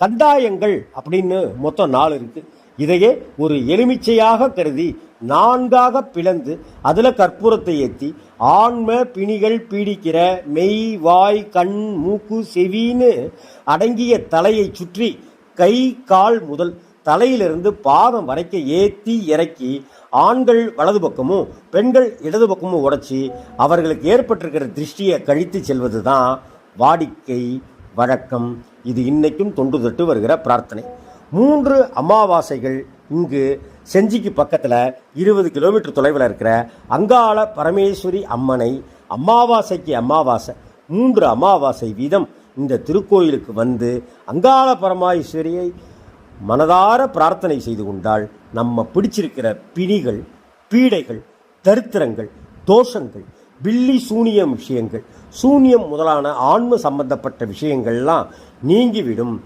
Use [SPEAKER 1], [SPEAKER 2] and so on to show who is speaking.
[SPEAKER 1] கந்தாயங்கள் அப்படின்னு மொத்தம் நாலு இருக்கு. இதையே ஒரு எலுமிச்சையாக கருதி நான்காக பிளந்து அதில் கற்பூரத்தை ஏற்றி ஆன்ம பிணிகள் பீடிக்கிற மெய் வாய் கண் மூக்கு செவின்னு அடங்கிய தலையை சுற்றி கை கால் முதல் தலையிலிருந்து பாதம் வரைக்க ஏற்றி இறக்கி ஆண்கள் வலது பக்கமும் பெண்கள் இடது பக்கமும் உடைச்சி அவர்களுக்கு ஏற்பட்டிருக்கிற திருஷ்டியை கழித்து செல்வது தான் வாடிக்கை வழக்கம். இது இன்னைக்கும் தொன்று தொட்டு வருகிற பிரார்த்தனை. மூன்று அமாவாசைகள் இங்கு செஞ்சிக்கு பக்கத்தில் இருபது கிலோமீட்டர் தொலைவில் இருக்கிற அங்காள பரமேஸ்வரி அம்மனை அமாவாசைக்கு அமாவாசை மூன்று அமாவாசை வீதம் இந்த திருக்கோயிலுக்கு வந்து அங்காள பரமேஸ்வரியை மனதார பிரார்த்தனை செய்து கொண்டால் நம்ம பிடிச்சிருக்கிற பிணிகள் பீடைகள் தரித்திரங்கள் தோஷங்கள் பில்லி சூனியம் விஷயங்கள். சூனியம் முதலான ஆன்ம சம்பந்தப்பட்ட விஷயங்கள்லாம் நீங்கிவிடும்.